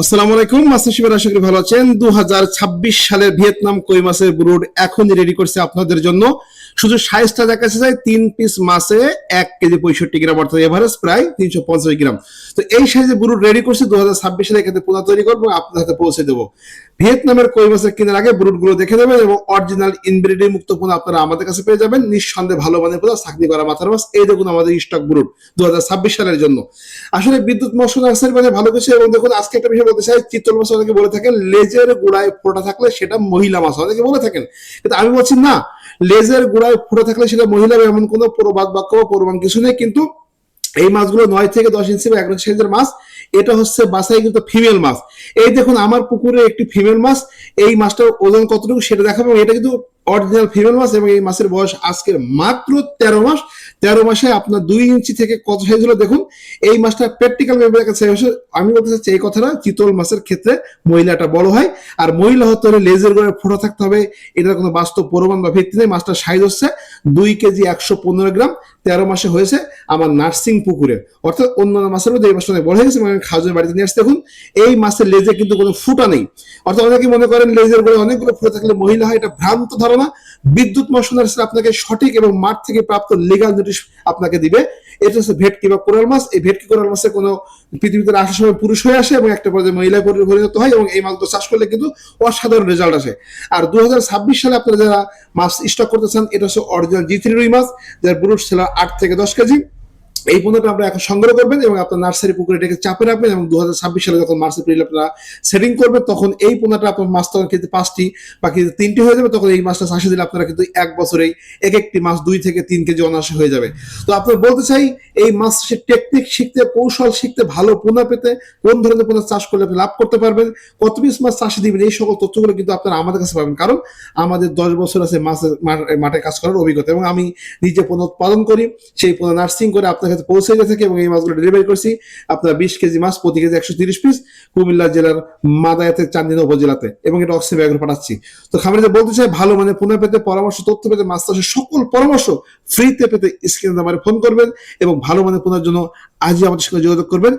আসসালামু আলাইকুম, মাস্টার শিবের আশা করি ভালো আছেন। দু সালের ভিয়েতনাম কই মাছের ব্রুড এখনই রেডি করছে আপনাদের জন্য। শুধু সাইজটা দেখাচ্ছে যায় তিন পিস মাছে এক কেজি পঁয়ষট্টি গ্রাম, অর্থাৎ এভারেজ প্রায় তিনশো পঞ্চাশ গ্রাম। তো এই সাইজে ব্রুড রেডি করছে দু হাজার ছাব্বিশ সালে এখানে পোনা তৈরি করব আপনার হাতে পৌঁছে দেবো। ভিয়েতনামের কই মাছের কেনার আগে ব্রুডগুলো দেখে নেবেন এবং অরিজিনাল ইনব্রিডিং মুক্ত পোনা আপনারা আমাদের কাছে পেয়ে যাবেন। নিঃসন্দেহে ভালো মানের পোনা চাকরি করা মাথার মাছ। এই দেখুন আমাদের স্টক ব্রুড দু সালের জন্য। আসলে বিদ্যুৎ মৎস্য নার্সারি মানে ভালো কিছু এবং দেখুন আজকে একটা বিষয় বলতে চাই চিত্তল মাছ অনেকে বলে থাকেন, লেজের গোড়ায় ফোটা থাকলে সেটা মহিলা মাছ অনেকে বলে থাকেন, কিন্তু আমি বলছি না, লেজের গোড়ায় ফোটা থাকলে সেটা মহিলা এমন কোনো প্রবাদ বাক্য বা প্রমাণ কিছু নেই, কিন্তু এই মাছগুলো নয় থেকে দশ ইঞ্চি বা এক সাইজের মাছ। এটা হচ্ছে বাসায় কিন্তু ফিমেল মাছ। এই দেখুন, আমার পুকুরে একটি ফিমেল মাছ। এই মাছটার ওজন কতটুকু সেটা দেখাবো এটা কিন্তু অরিজিনাল ফিমেল মাছ এবং এই মাছের বয়স আজকে মাত্র তেরো মাস। তেরো মাসে আপনার দুই ইঞ্চি থেকে কত সাইজ হলো দেখুন। এই মাছটা প্র্যাকটিক্যাল মেম্বারের কাছে আমি বলতে চাচ্ছি এই কথাটা, চিতল মাছের ক্ষেত্রে মহিলাটা বড় হয়। আর মহিলা হতে হলে লেজের গোড়ায় ফোটা থাকতে হবে। এটার কোনো বাস্তব প্রমাণ বা ভিত্তি নেই। মাছটার সাইজ হচ্ছে দুই কেজি একশো পনেরো গ্রাম। তেরো মাসে হয়েছে আমার নার্সিং পুকুরে। অর্থাৎ অন্যান্য মাছের মধ্যে এই মাছটা অনেক বড় হয়ে গেছে। মানে খাওয়ার বাড়িতে নিয়ে আসতে দেখুন। এই মাছের লেজে কিন্তু কোনো ফুটা নেই। অর্থাৎ অনেকে মনে করেন লেজের গড়ে অনেকগুলো ফুটা থাকলে মহিলা হয়, এটা ভ্রান্ত ধারণা। বিদ্যুৎ মশনার্সরা আপনাকে সঠিক এবং মাঠ থেকে প্রাপ্ত লিগাল নোটিশ আপনাকে দিবে। এটা হচ্ছে ভেটকি বা কোরাল মাছ। এই ভেটকি কোরাল মাছে কোনো পৃথিবীতে আসার সময় পুরুষ হয়ে আসে এবং একটা পর্যায়ে মহিলা পরিণত হয় এবং এই মাছগুলো চাষ করলে কিন্তু অসাধারণ রেজাল্ট আসে। আর দু হাজার ছাব্বিশ সালে আপনারা যারা মাছ স্টক করতেছেন এটা হচ্ছে অরিজিনাল জি থ্রি রুই মাছ, যার পুরুষ ছিল আট থেকে দশ কেজি। এই পণ্যটা আপনারা এখন সংগ্রহ করবেন এবং আপনার নার্সারি পুকুরে এটাকে চাপে রাখবেন এবং দু হাজার ছাব্বিশ সালে যখন মার্চ, এপ্রিল আপনারা সেটিং করবেন, তখন এই পণ্যটা আপনার মাছ তখন কিন্তু পাঁচটি বা কিন্তু তিনটি হয়ে যাবে, তখন এই মাছটা চাষে দিলে আপনারা কিন্তু এক বছরেই এক একটি মাছ দুই থেকে তিন কেজি অনায়াসে হয়ে যাবে। তো আপনার বলতে চাই এই মাছ চাষের টেকনিক শিখতে, কৌশল শিখতে, ভালো পোনা পেতে, কোন ধরনের পোনা চাষ করলে আপনি লাভ করতে পারবেন, কত পিস মাছ চাষে দিবেন, এই সকল তথ্যগুলো কিন্তু আপনারা আমাদের কাছে পাবেন। কারণ আমাদের দশ বছর আছে মাছের মাঠে কাজ করার অভিজ্ঞতা এবং আমি নিজে পোনা উৎপাদন করি, সেই পোনা নার্সিং করে আপনার কাছে পৌঁছে গেছে এবং এই মাছগুলো ডেলিভারি করছি। আপনার বিশ কেজি মাছ প্রতি কেজি একশো তিরিশ পিস কুমিল্লা জেলার মাদায়াতে, চান্দিনা উপজেলাতে এবং এটা অক্সিজেন ব্যাগে পাঠাচ্ছি। তো খামারিতে বলতে চাই ভালো মানে পুনঃ পেতে, পরামর্শ, তথ্য পেতে, মাছ চাষের সকল পরামর্শ ফ্রিতে পেতে স্ক্রিন নাম্বারে ফোন করবেন এবং ভালো মানের কোন জন্য আজই আমাদের সঙ্গে যোগাযোগ করবেন।